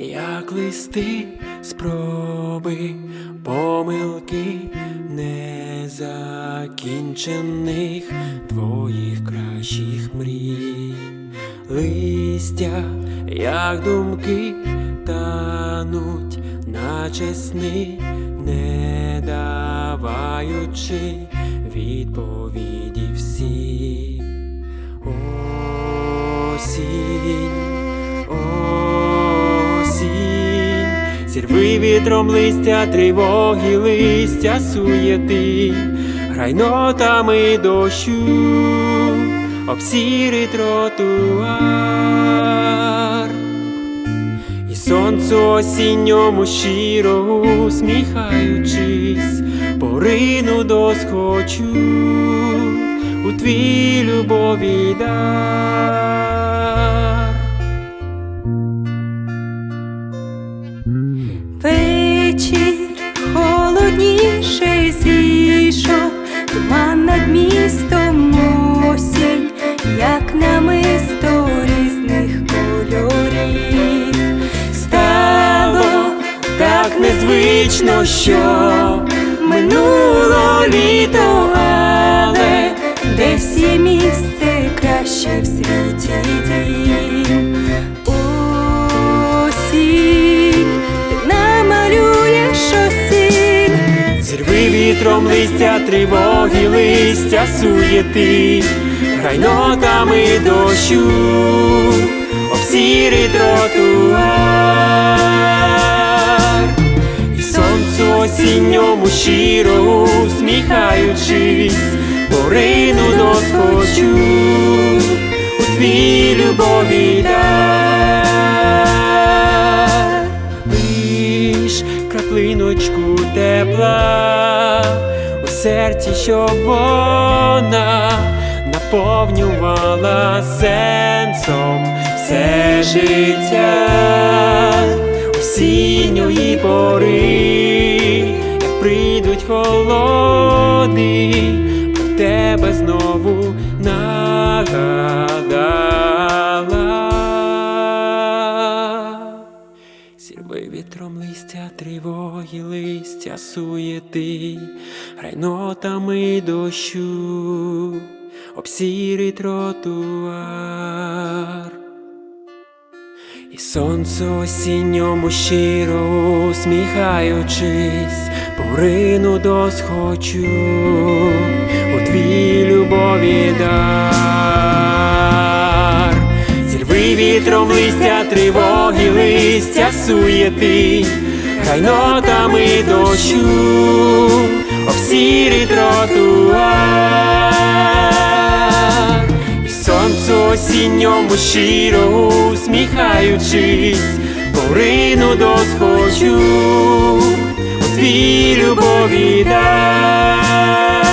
Як листи, спроби, помилки незакінчених твоїх кращих мрій. Листя, як думки тануть, наче сни, не даваючи відповіді осінь, зірви вітром листя, тривоги, листя суєти, грай нотами дощу, обсіри тротуар. І сонцю осінньому щиро усміхаючись, порину досхочу у твій любові дар. Містом осінь, як намисто різних кольорів. Стало так незвично, що минуло літо, але Десь є місце краще в світі вітром листя, тривоги, листя суєти, грай нотами дощу, обсіри тротуар, і сонцю осінньому щиро усміхаючись, порину доскочу у твій любові дар. Тепла у серці, щоб вона наповнювала сенсом все життя осінньої пори, як прийдуть холоди, про тебе знову нагадала. Вітром листя, тривоги, листя суєти, грай нотами дощу, обсірий тротуар. І сонце осінньому щиро усміхаючись, порину досхочу у твій любові дар. Зірви вітром листя, тривоги, листя суєти, грай нотами дощу, обсірий тротуар. І сонцю осінньому щиро усміхаючись, порину досхочу у твій любові дар.